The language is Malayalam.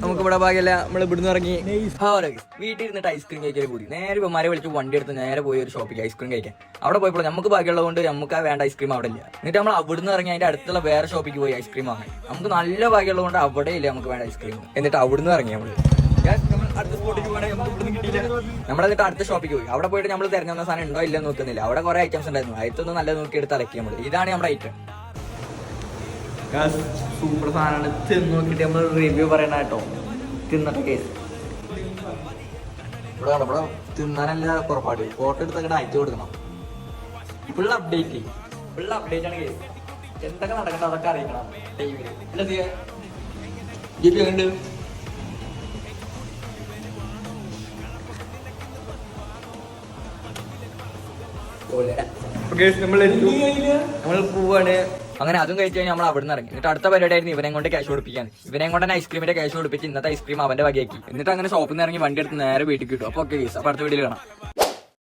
നമുക്ക് ഇവിടെ ഭാഗ്യല്ല നമ്മൾ ഇവിടുന്ന് ഇറങ്ങി. വീട്ടിൽ ഇരുന്നിട്ട് ഐസ്ക്രീം കഴിക്കാൻ പോയി നേരെ ഇവന്മാരെ വിളിച്ച് വണ്ടി എടുത്ത് നേരെ പോയി ഒരു ഷോപ്പിൽ ഐസ്ക്രീം കഴിക്കാൻ. അവിടെ പോയപ്പോൾ നമുക്ക് ഭാഗ്യമുള്ളതുകൊണ്ട് നമുക്ക് ആ വേണ്ട ഐസ്ക്രീം അവിടെ ഇല്ല. എന്നിട്ട് നമ്മൾ അവിടുന്ന് ഇറങ്ങി അതിന്റെ അടുത്തുള്ള വേറെ ഷോപ്പിൽ പോയി ഐസ്ക്രീം വാങ്ങാൻ. നമുക്ക് നല്ല ഭാഗ്യമുള്ളതുകൊണ്ട് അവിടെ ഇല്ല നമുക്ക് വേണ്ട ഐസ്ക്രീം എന്നിട്ട് അവിടുന്ന് ഇറങ്ങി നമ്മൾ എന്നിട്ട് അടുത്ത ഷോപ്പിൽ പോയി. അവിടെ പോയിട്ട് നമ്മൾ തിരഞ്ഞെന്ന സാധനം ഉണ്ടോ ഇല്ലെന്ന് നോക്കുന്നില്ല. അവിടെ കുറെ ഐറ്റംസ് ഉണ്ടായിരുന്നു. അതിലൊന്നും നല്ല നോക്കി എടുത്ത് അലക്കി നമ്മൾ ഇതാണ് നമ്മുടെ ഐറ്റം സൂപ്പർ സാധനമാണ്. തിന്ന് നോക്കിയിട്ട് നമ്മൾ റിവ്യൂ പറയണ കേട്ടോ. തിന്നിട്ട് കേസ് ഇവിടെ കണ്ടോ, ഇവിടെ തിന്നാനല്ല പുറപ്പാട് ഫോട്ടോ എടുത്തൊക്കെ അയച്ചു കൊടുക്കണം. ഫുൾ അപ്ഡേറ്റ് ഫുൾ അപ്ഡേറ്റ് ആണ് കേസ് എന്തൊക്കെ നടക്കണ്ട അതൊക്കെ അറിയിക്കണം. ടൈമിൽ അല്ല സിയ ജിപി ഉണ്ട് നമ്മൾ പോവാണ്. അങ്ങനെ അതും കഴിച്ച് കഴിഞ്ഞാൽ നമ്മൾ അവിടെ നിന്ന് ഇറങ്ങി. എന്നിട്ട് അടുത്ത പരിപാടിയായിരുന്നു ഇവനെ കൊണ്ട് ക്യാഷ് കൊടുപ്പിക്കാൻ. ഇവനെ കൊണ്ട് ഐസ്ക്രീമിന്റെ ക്യാഷ് കൊടുപ്പിച്ച് ഇന്നത്തെ ഐസ്ക്രീം അവന്റെ വകയാക്കി. എന്നിട്ട് അങ്ങനെ ഷോപ്പിൽ നിന്ന് ഇറങ്ങി വണ്ടി എടുത്ത് നേരെ വീട്ടിൽ കിട്ടും. അപ്പൊ ഓക്കെ അപ്പൊ അടുത്ത വീട്ടിൽ കാണാം.